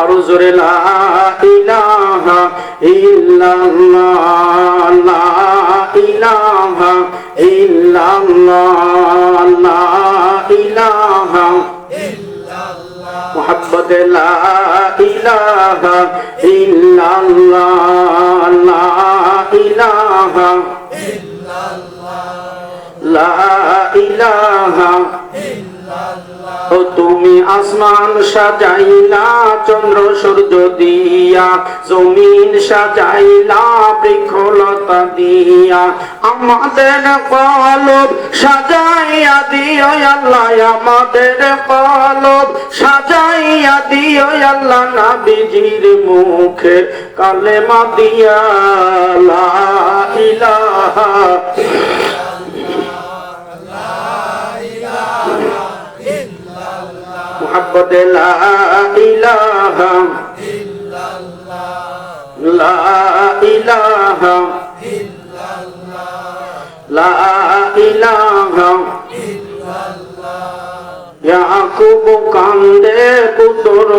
আরো জোরে লা ইলাহা ইল্লাল্লাহ লা ইলাহা ইল্লাল্লাহ লা ইলাহা محبت لا إله إلا الله لا إله لا إله তুমি আসমান সাজাইলা, চন্দ্র সূর্য দিয়া, জমিন সাজাইলা, বৃক্ষলতা দিয়া। আমাদের কলব সাজাইয়া দিও আল্লাহ, আমাদের কলব সাজাইয়া দিও আল্লাহ, নাবিজির মুখে কালেমা দিয়া, লা ইলাহা মোহাব্বতে লা ইলাহা লা ইলাহা। লা ইলাহা। ইয়াকুব কান্দে পুত্র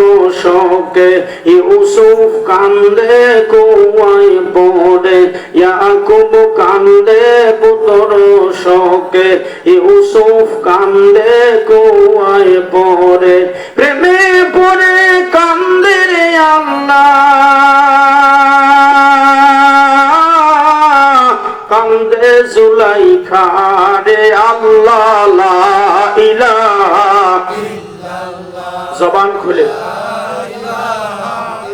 শোকে, ইউসুফ কান্দে কুয়াই পড়ে, ইয়াকুব কান্দে, পুতর শোকে, ইউসুফ কান্দে কুয়াই পড়ে, প্রেমে পড়ে কান্দে রে আল্লাহ। কান্দে জুলাইখা রে আল্লাহ, লা জবান খুলে।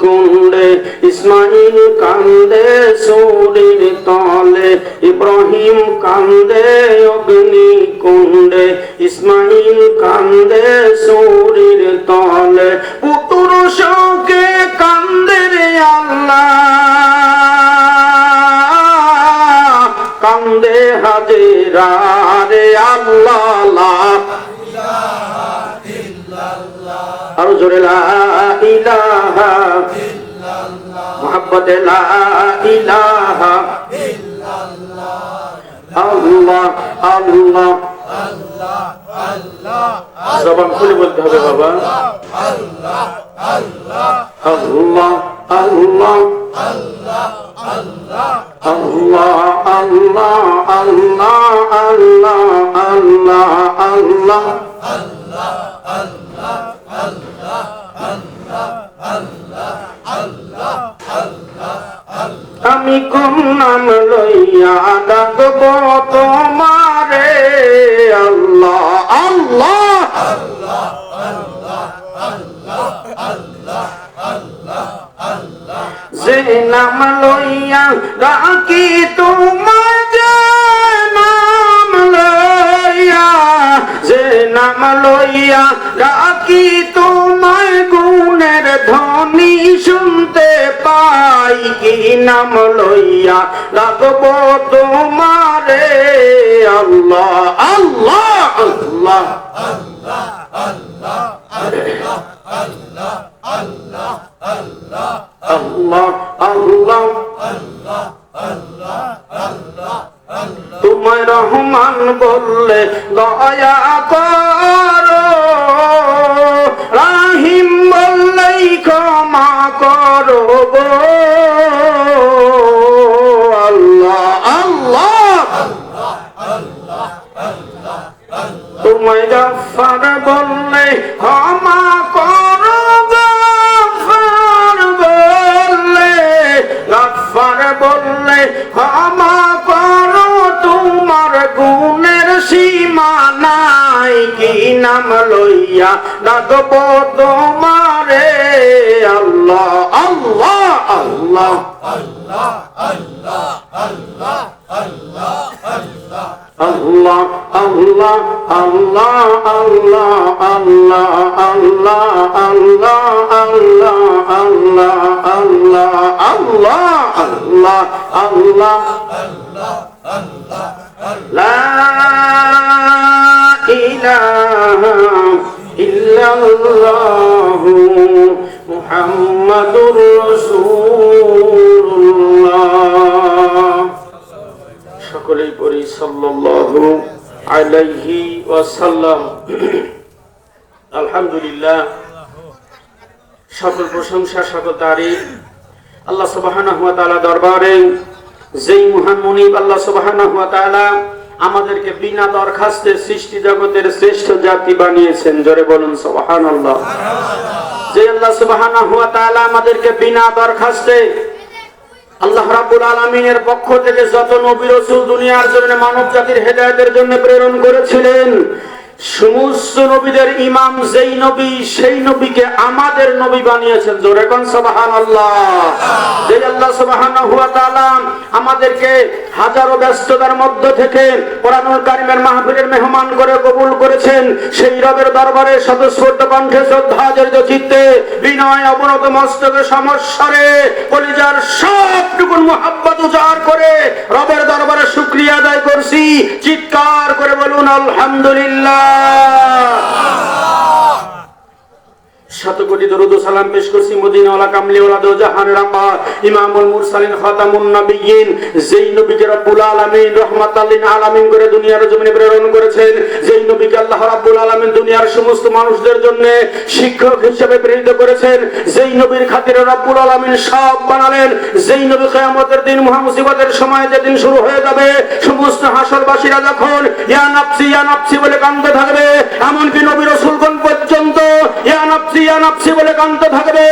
কুণ্ডে ইসমাইল কান্দে, সূরির তলে, ইব্রাহিম কান্দে, অগ্নি কুণ্ডে, ইসমাইল কান্দে, সূরির তলে। পুতুর শোকে কান্দে রে আল্লাহ, কান্দে হাজেরা রে আল্লাহ লা আরও জোরে, লা ইলাহা মোহাম্মদ লা ইলাহা আল্লাহ আল্লাহ জবান খুলে বলতে হবে, বাবা। আল্লাহ আল্লাহ আল্লাহ আল্লাহ আল্লাহ আল্লাহ আল্লাহ আল্লাহ। আমি কোন নাম লইয়া ডাকব তোমারে। আল্লাহ আল্লাহ যে নাম লইয়া নাম লইয়া লাগব তোমারে। আল্লাহ আল্লাহ আল্লাহ। আল্লাহ আল্লাহ। তোমায় রহমান বললে দয়া করো। রাহিম বললেই ক্ষমা করো আল্লাহ আল্লাহ। তোমায় গফার বললে ক্ষমা করো গফার বললে গফার বললে ক্ষমা করো তোমার গুণের সীমা নাই কি নাম লইয়া ডাকব তোমারে আল্লাহ আল্লাহ আল্লাহ আল্লাহ আল্লাহ আল্লাহ আল্লাহ আল্লাহ আল্লাহ আল্লাহ আল্লাহ আল্লাহ আল্লাহ আল্লাহ আল্লাহ আল্লাহ লা ইলাহা ইল্লাল্লাহু মুহাম্মাদুর রাসূলুল্লাহ। সকলেই পড়ি সাল্লাল্লাহু আলাইহি আলহামদুলিল্লাহ। সকল প্রশংসা, সকল তারিফ আল্লাহ সুবহানাহু ওয়া তাআলা দরবারে যেই মহান মুনিব আল্লাহ সুবহানাহু ওয়া তাআলা আমাদেরকে বিনা দরখাস্তে সৃষ্টি জগতের শ্রেষ্ঠ জাতি বানিয়েছেন, জোরে বলুন সুবহানাল্লাহ। যে আল্লাহ সুবহানাহু ওয়া তাআলা আমাদেরকে বিনা দরখাস্তে আল্লাহ রাব্বুল আলামিনের পক্ষ থেকে যত নবী রাসূল দুনিয়ার জন্য মানব জাতির হেদায়েতের জন্য প্রেরণ করেছিলেন সমস্ত নবীদের ইমাম যেই নবী, সেই নবীকে আমাদের নবী বানিয়েছেন। জোরে কোন সুবহানাল্লাহ। যে আল্লাহ তাআলা আমাদেরকে হাজারো ব্যস্ততার মধ্য থেকে কোরআনুল কারিমের মাহফিলের মেহমান করে কবুল করেছেন, সেই রবের দরবারে কণ্ঠে চিত্তে, বিনয় অবনত মস্তকে সমস্বরে, কলিজার সবটুকুন মোহাব্বত উজাড় করে রবের দরবারে শুকরিয়া আদায় করছি। চিৎকার করে বলুন, আলহামদুলিল্লাহ। না শত দরুদ সালাম পেশ করছি মদিনাওয়ালা, কামলিওয়ালা দো জাহান রাম্মা ইমামুল মুরসালিন, খাতামুন নবিয়্যিন, যেই নবীকে রব্বুল আলামিন রাহমাতাল লিল আলামিন করে দুনিয়ার জমিনে প্রেরণ করেছেন, যেই নবীকে আল্লাহ রাব্বুল আলামিন দুনিয়ার সমস্ত মানুষদের জন্য শিক্ষক হিসেবে প্রেরিত করেছেন, যেই নবীর খাতিরে রব্বুল আলামিন সব বানালেন, যেই নবী কিয়ামতের দিন মহামুসিবতের সময় যেদিন শুরু হয়ে যাবে, সমস্ত হাসরবাসীরা যখন, ইয়া নাফসি ইয়া নাফসি বলে কান্দতে থাকবে, এমনকি নবী রাসূলগণ পর্যন্ত, ইয়া নাফসি ইয়া নাফসি বলে কান্ত থাকবে।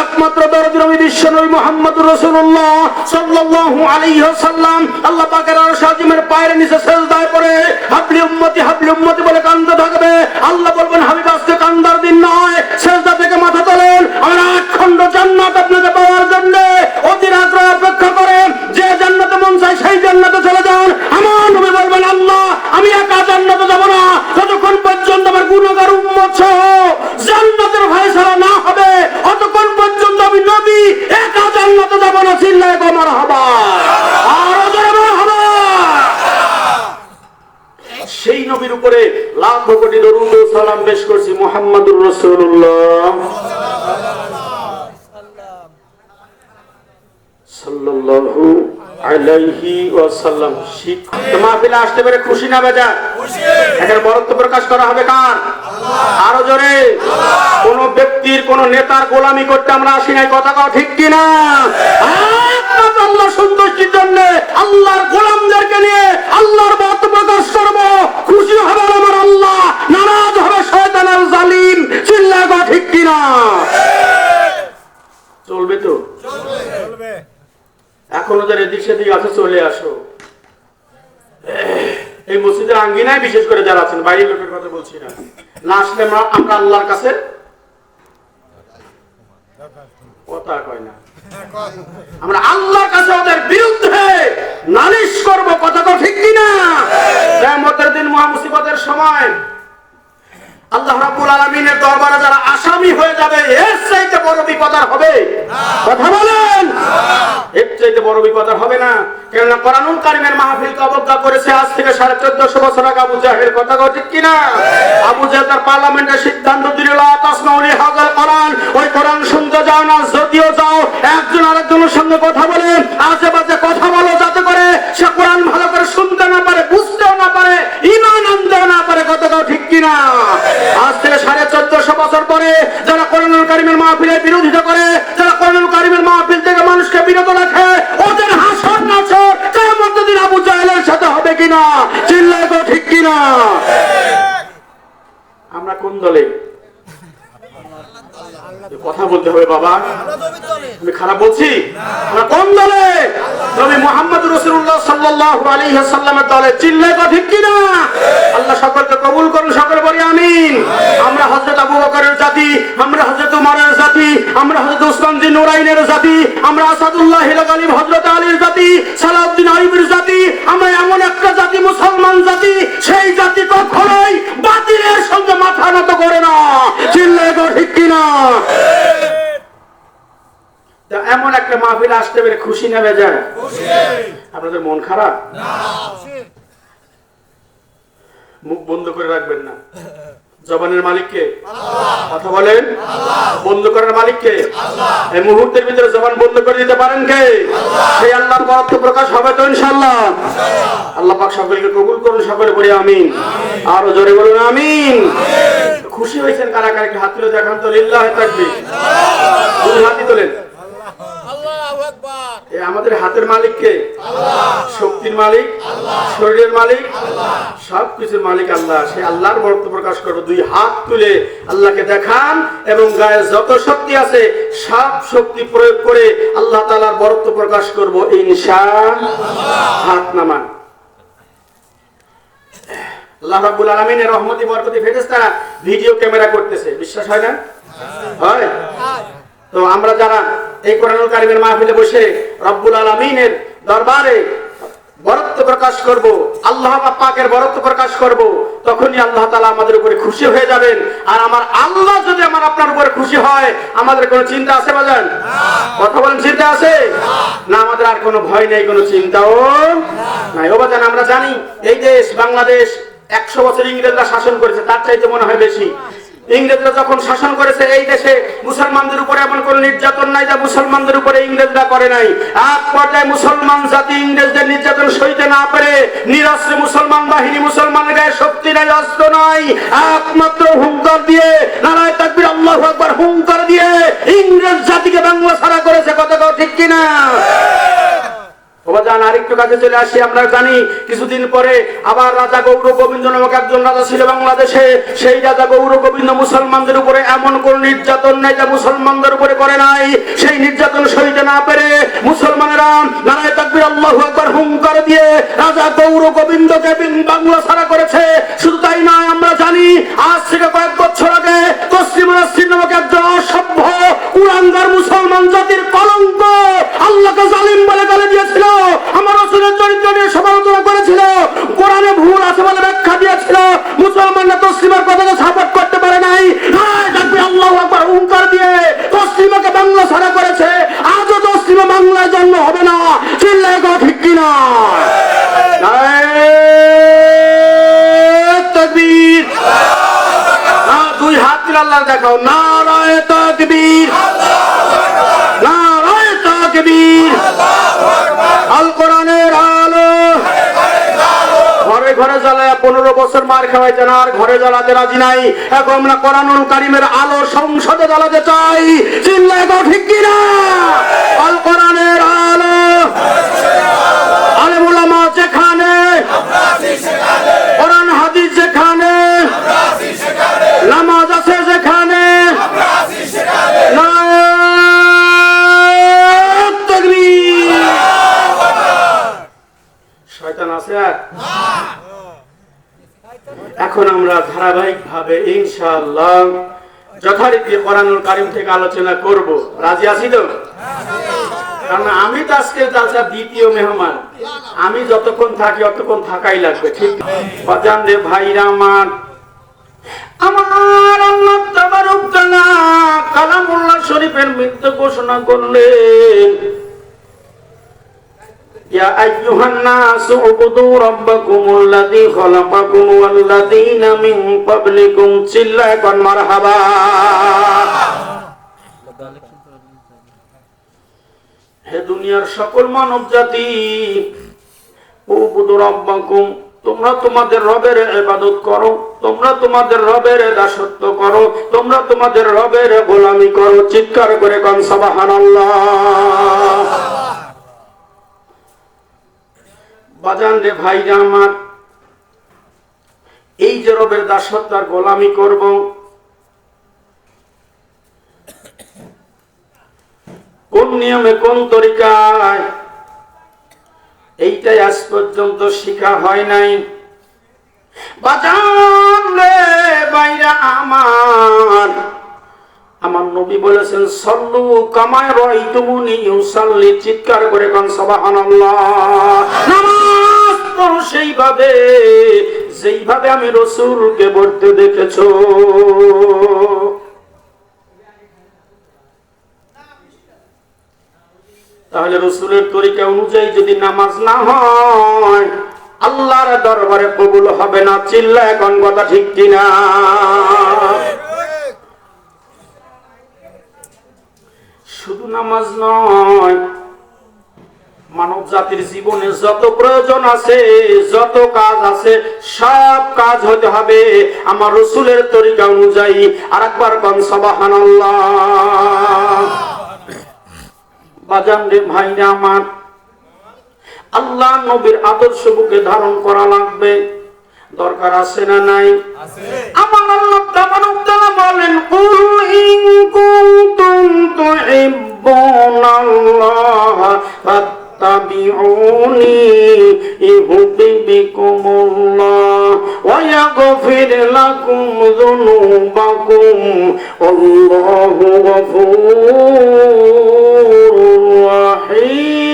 একমাত্র দরদ নবী বিশ্ব নবী মোহাম্মদ রসুল্লাহ সাল্লাল্লাহু আলাইহি ওয়াসাল্লাম। আল্লাহ পাকের আরশ আজিমের পায়ের নিচে সেজদায় পড়ে। হাবলি উম্মতি হাবলি উম্মতি বলে কান্ত থাকবে। আল্লাহ বলবেন, হাবিব, আজকে কান্দার দিন নয় সেজদা থেকে মাথা তোলেন আমার আট খণ্ড জান্নাত আপনাকে পাওয়ার জন্য অধীর আগ্রহ অপেক্ষা করেন যে জান্নাতে মন চায় সেই জান্নাতে চলে যান আমার নবী বলবেন আল্লাহ আমি একা জান্নাতে যাব না যতক্ষণ পর্যন্ত আমার গুণগার উম্মত সহ জান্নাতের ফয়সালা না হবে অতক্ষণ পর্যন্ত আমি নবী একা জান্নাতে যাব না চিল্লায় কমার হবা আরও জোরে বলা হবে সেই নবীর উপরে লাখ কোটি দরুদ ও সালাম পেশ করছি মুহাম্মাদুর রাসূলুল্লাহ সাল্লাল্লাহু শিক্ষা মাহফিলে আসতে পেরে খুশি না বেজা? এখানে বরত্ব প্রকাশ করা হবে কার? আরও জোরে। কোন ব্যক্তির কোন নেতার গোলামি করতে আমরা আসি নাই কথা কাও ঠিক কিনা? আল্লাহ সন্তুষ্টির জন্য আল্লাহর গোলামদেরকে নিয়ে আল্লাহর মত প্রকাশ করব। খুশি হবে আমার আল্লাহ নারাজ হবে শয়তান আর জালিম। চিল্লা গো ঠিক কিনা? চলবে তো? এখনও যারা এদিক সেদিক আছে চলে আসো। এই মসজিদের আঙ্গিনায় বিশেষ করে যারা আছেন বাইরের লোকের কথা বলছি না। না আসলে আমরা আল্লাহর কাছে কথা কয় না। আমরা আল্লাহর কাছে ওদের বিরুদ্ধে নালিশ করব, কথা তো ঠিক কিনা? দিন মহামুসিবতের সময় আল্লাহ রাব্বুল আলামিনের দরবারে যারা আসামি হয়ে যাবে, এর চাইতে বড় বিপদ আর হবে? কথা বলেন। এর চাইতে বড় বিপদ আর হবে না। কোরআনুল কারিমের অবজ্ঞা করেছে আজ থেকে সাড়ে চোদ্দশো বছর আগে আবু কথা আবু তার সিদ্ধান্ত দিল কোরআন। ওই কোরআন শুনতে যাও না, যদিও যাও, একজন আরেকজনের সঙ্গে কথা বলে আশেপাশে কথা বলো, যাতে করে সে কোরআন ভালো করে শুনতে না পারে, বুঝতেও না পারে। ইমান আনতেও না পারে কথা কও ঠিক কিনা আজ থেকে সাড়ে চোদ্দশো বছর পরে যারা কোরআনুল কারিমের মাহফিলের বিরোধিতা করে, যারা কোরআনুল কারিমের মাহফিল থেকে মানুষকে বিরত রাখে, ওদের হাসর নাচর কেমন দিন আবু জাহেলের সাথে হবে কিনা, চিল্লায় গো ঠিক কিনা? আমরা কোন দলে? কথা বলতে হবে বাবা। আমি খারাপ বলছি? আমরা কোন দলে? নবী মোহাম্মদ রসুল্লাহ সাল্লাল্লাহু আলাইহি ওয়াসাল্লামের দলে চিল্লায় গো ঠিক কিনা? আল্লাহ সকলে বলি আমরা হযরত আবু বকরের জাতি আমরা হযরত উমরের জাতি আমরা হযরত উসমান বিন নুরাইনের জাতি আমরা আসাদুল্লাহ গালিব হযরত আলীর জাতি সালাউদ্দিন আইয়ুবের জাতি আমরা এমন একটা জাতি মুসলমান জাতি সেই জাতি কখনোই বাতিলের সঙ্গে মাথা নত করে না। চিল্লায় গো ঠিক কিনা? তা এমন একটা মাহফিল আসতে পেরে খুশি নেবে যায় আপনাদের মন খারাপ? মুখ বন্ধ করে রাখবেন না। জবানের মালিককে কথা বলেন। বন্ধ করার মালিককে এই মুহূর্তের ভিতরে জবান বন্ধ করে দিতে পারেন কে? সেই আল্লাহর বরত্ব প্রকাশ হবে তো ইনশাআল্লাহ। আল্লাহ পাক সকলকে কবুল করুন, সকলে বলি আমিন। আরও জোরে বলুন আমিন। খুশি হয়েছেন কারা কারা? হাত তুলে দেখান তো, লিল্লাহ থাকবে দুই হাতই তোলেন। আমাদের হাতের মালিক কে? শক্তির মালিক শরীরের মালিক। সব কিছুর মালিক আল্লাহ। সেই আল্লাহর বরত্ব প্রকাশ করব। দুই হাত তুলে আল্লাহকে দেখান এবং গায়ে যত শক্তি আছে সব শক্তি প্রয়োগ করে আল্লাহ তালার বরত্ব প্রকাশ করব ইনশা হাত নামান। আল্লাহ রাব্বুল আলামিনের রহমতি বরকতি ফেরেশতারা ভিডিও ক্যামেরা করতেছে। বিশ্বাস হয় না? হয়। তো আমরা যারা এই কোরআনুল কারিমের মাহফিলে বসে রব্বুল আলমিনের দরবারে বরত্ব প্রকাশ করব, আল্লাহ পাকের বরত্ব প্রকাশ করব, তখনই আল্লাহ তালা আমাদের উপরে খুশি হয়ে যাবেন। আর আমার আল্লাহ যদি আমার আপনার উপরে খুশি হয়, আমাদের কোনো চিন্তা আছে বাজান? কথা বলেন, চিন্তা আছে? না, আমাদের আর কোনো ভয় নেই, কোনো চিন্তাও নাই। ও বাজান, আমরা জানি এই দেশ, বাংলাদেশ একশো বছর ইংরেজরা শাসন করেছে, তার চাইতে মনে হয় বেশি। ইংরেজরা যখন শাসন করেছে, এই দেশে মুসলমানদের উপরে এমন কোন নির্যাতন নাই যা মুসলমানদের উপরে ইংরেজরা করে নাই। এক পর্যায়ে মুসলমান জাতি ইংরেজদের নির্যাতন সইতে না পারে নিরস্ত্রে মুসলমান বাহিনী মুসলমানের গায়ে শক্তি নাই, অস্ত্র নাই, একমাত্র হুঙ্কার দিয়ে, নারায় তাকবির, আল্লাহ একবার হুঙ্কার দিয়ে ইংরেজ জাতিকে বাংলা ছাড়া করেছে। কথা ঠিক কিনা? বাবা আরেকটু কাছে চলে আসি, আমরা জানি কিছুদিন পরে আবার রাজা গৌর গোবিন্দ নামক একজন রাজা ছিল বাংলাদেশে। সেই রাজা গৌর গোবিন্দ মুসলমানদের উপরে এমন কোন নির্যাতন নাই যা মুসলমানদের উপরে করে নাই। সেই নির্যাতন সইতে না পেরে মুসলমানেরা নারায় তাকবির আল্লাহু আকবার হুঙ্কার দিয়ে রাজা গৌর গোবিন্দকে বিন- বাংলা ছাড়া করেছে। শুধু তাই নয়, আমরা জানি আজ থেকে কয়েক বছর আগে পশ্চিম নামক একজন অসভ্য কুরাঙ্গার মুসলমান জাতির কলঙ্ক আল্লাহকে জালিম বলে গালি দিয়েছিল। আমার রসুলের চরিত্র নিয়ে সমালোচনা করেছিল কোরআনে ভুল আছে বলে ব্যাখ্যা দিয়েছিল মুসলমানরা তসলিমার কথাকে সাপোর্ট করতে পারে নাই হায়, ডাকবে আল্লাহ একবার হুঙ্কার দিয়ে তসলিমাকে বাংলা ছাড়া করেছে আজও তসলিমা বাংলায় জন্ম হবে না চিল্লায় গো ঠিক কিনা নারায়ে তাকবীর না দুই হাত তুলে আল্লাহ দেখাও নারায় তাকবীর নারায় তাকবীর আল কোরআনের আলো ঘরে ঘরে জ্বালায় পনেরো বছর মার খাওয়াই জানার ঘরে জ্বালাতে রাজি নাই। এখন আমরা কোরআনুল কারিমের আলো সংসদে জ্বালাতে চাই। চিল্লায় কিনা আল কোরআনের আলো আলেম উলামা যেখানে কোরআন হাদিস যেখানে নামাজ আছে যেখানে নারায়ে তাকবীর। শয়তান আছে আর এখন আমরা ধারাবাহিক ভাবে ইনশাআল্লাহ যথারীতি কোরআনুল কারিম থেকে আলোচনা করব। রাজি আছি তো? কারণ আমি তো আজকে দ্বিতীয় মেহমান। আমি যতক্ষণ থাকি অতক্ষণ থাকাই লাগবে, ঠিক? অজান রে ভাইরা আমার। আমার আল্লাহ তাবারুক কালামুল্লাহ শরীফের মৃত্যু ঘোষণা করলেন। يا أيها الناس اعبدوا ربكم الذي خلقكم والذين من قبلكم চিল্লায় মারহাবা হে দুনিয়ার সকল মানব জাতি উবুদু রব্বাকুম তোমরা তোমাদের রবের ইবাদত করো তোমরা তোমাদের রবের দাসত্ব করো তোমরা তোমাদের রবের গোলামি করো চিৎকার করে কন সুবহানাল্লাহ বাজান রে ভাইরা আমার, এই যে রবের দাসত্ব আর গোলামি করব, কোন নিয়মে, কোন তরিকায়, এইটাই আজ পর্যন্ত শিখা হয় নাই। বাজান রে বাইরা আমার আমার নবী বলেছেন, সল্লু কামায় রয় তুমুনি ইউসাল্লি। চিৎকার করে কোন, সুবহানাল্লাহ। সেইভাবে, যেইভাবে আমি রসুলকে পড়তে দেখেছ। তাহলে রসুলের তরিকা অনুযায়ী যদি নামাজ না হয়, আল্লাহর দরবারে কবুল হবে না চিল্লা এখন কথা ঠিক কিনা শুধু নামাজ নয়। মানব জাতির জীবনে যত প্রয়োজন আছে যত কাজ আছে সব কাজ হতে হবে আমার রসুলের তরিকা অনুযায়ী। আর একবার কন সবাহান বাজান রে ভাইরা আমার আল্লাহ নবীর আদর্শ বুকে ধারণ করা লাগবে। দরকার আছে না নাই? আমার আল্লাহ বলেন কুল ইন কুনতুম তুহিব্বুনাল্লাহ ফাত্তাবিউনি ইউহিব্বুকুমুল্লাহ ওয়া ইয়াগফির লাকুম যুনুবাকুম আল্লাহু গফুরুর রাহিম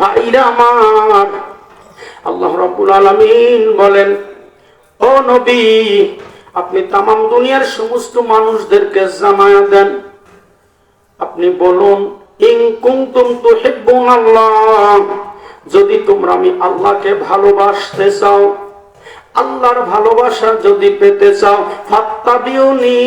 ভাইরা আমার, আল্লাহ রাব্বুল আলামিন বলেন, ও নবী আপনি তাম দুনিয়ার সমস্ত মানুষদেরকে জানায়া দেন। আপনি বলুন যদি তোমরা আমি আল্লাহকে ভালোবাসতে চাও, আল্লাহর ভালোবাসা যদি পেতে চাও, ফাত্তাবিউনি,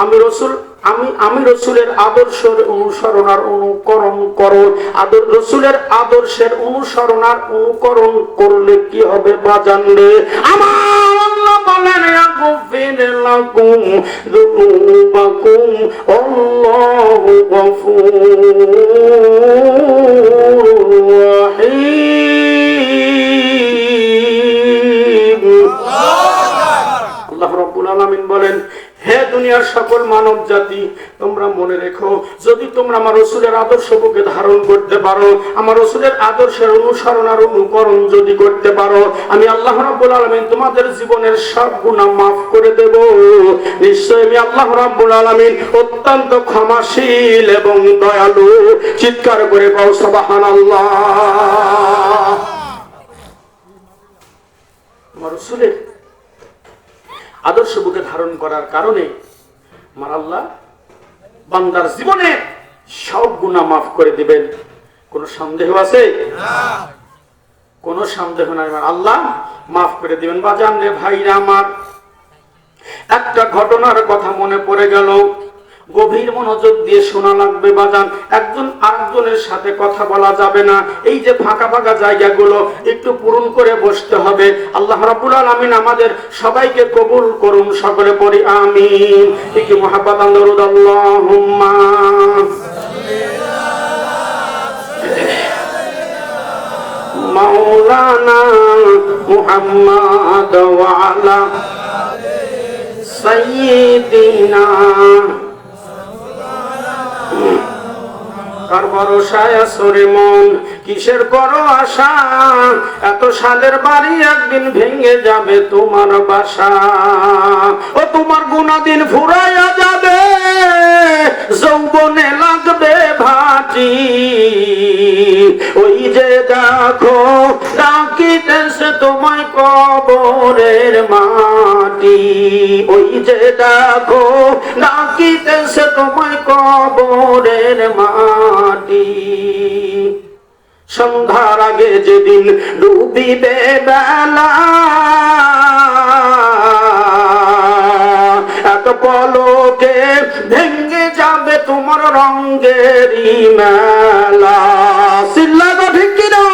আমি রসুল আমি আমি রসুলের আদর্শের অনুসরণার অনুকরণ করো। আদর, রসুলের আদর্শের অনুসরণার অনুকরণ করলে কি হবে বা জানলে? আমার বলেন গফির লাকুম যুনুবাকুম আল্লাহু গফুরুর সকল মানব জাতি, তোমরা মনে রেখো, যদি তোমরা আমার রসুলের আদর্শ বুকে ধারণ করতে পারো, আমার রসুলের আদর্শের অনুসরণ আর অনুকরণ যদি করতে পারো, আমি আল্লাহ রাব্বুল আলামিন তোমাদের জীবনের সব গুনাহ মাফ করে দেব। নিশ্চয় আমি আল্লাহ রাব্বুল আলামিন অত্যন্ত ক্ষমাশীল এবং দয়ালু। চিৎকার করে পাও সুবহানাল্লাহ। আমার রসুলের আদর্শ বুকে ধারণ করার কারণে আমার আল্লাহ বান্দার জীবনে সব গুণা মাফ করে দিবেন। কোনো সন্দেহ আছে? কোনো সন্দেহ নাই। আমার আল্লাহ মাফ করে দিবেন। বা জানলে ভাইরা আমার, একটা ঘটনার কথা মনে পড়ে গেল। গভীর মনোযোগ দিয়ে শোনা লাগবে বাজান। একজন আরেকজনের সাথে কথা বলা যাবে না। এই যে ফাঁকা ফাঁকা জায়গাগুলো, একটু পূরণ করে বসতে হবে। আল্লাহ রাব্বুল আলামিন আমাদের সবাইকে কবুল করুন, সকলে পড়ি আমিন। কি মোহাব্বত মাওলানা মুহাম্মদ ওয়া আলা সাইয়্যিদিনা কার ভরসায় আসরে মন? কিসের করো আশা? এত সালের বাড়ি একদিন ভেঙে যাবে তোমার বাসা। ও তোমার গুণাদিন ফুরাইয়া যাবে, যৌবনে লাগবে ভাটি। ওই যে দেখো, ডাকিতেছে তোমায় কবরের মাটি। ওই যে দেখো, ডাকিতেছে কবরের মাটি। সন্ধ্যার আগে যেদিন ডুবিবে বেলা এত পলকে ভেঙ্গে যাবে তোমার রঙ্গেরই মেলা। সিল্লা তো ঠিক কিনা?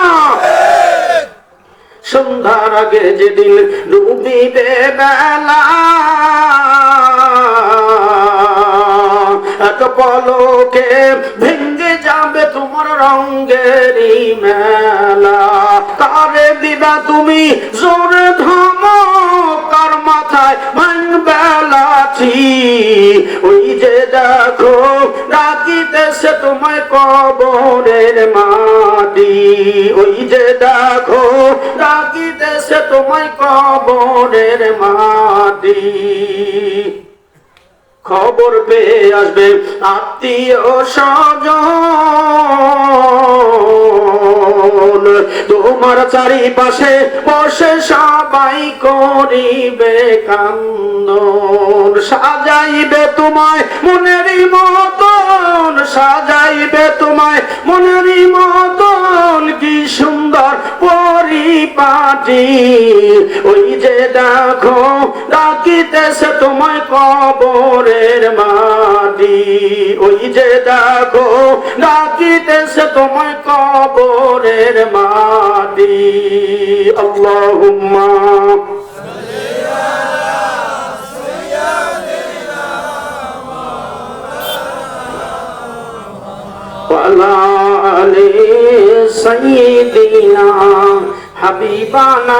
সন্ধ্যার আগে যেদিন ডুবিবে বেলা এক পলকে ভেঙ্গে যাবে তোমার রঙ্গেরই মেলা। কারে দিবা তুমি জোরে ধমকার মাথায় মান বেলাছি ওই যে দেখো ডাকিতেছে তোমায় কবরের মাটি। ওই যে দেখো ডাকিতেছে তোমায় কবরের মাটি। খবর পেয়ে আসবে আত্মীয় স্বজন। তোমার চারিপাশে বসে সবাই করিবে কান্দন। সাজাইবে তোমায় মনেরই মতন, সাজাইবে তোমায় মনেরই মতন। কি সুন্দর পরিপাটি ওই যে দেখো ডাকিতেছে তোমায় কবরের মাটি ওই যে দেখো ডাকিতেছে তোমায় কবরের মাটি আল্লাহুম্মা وعلى آل سيدنا হাবিবানা।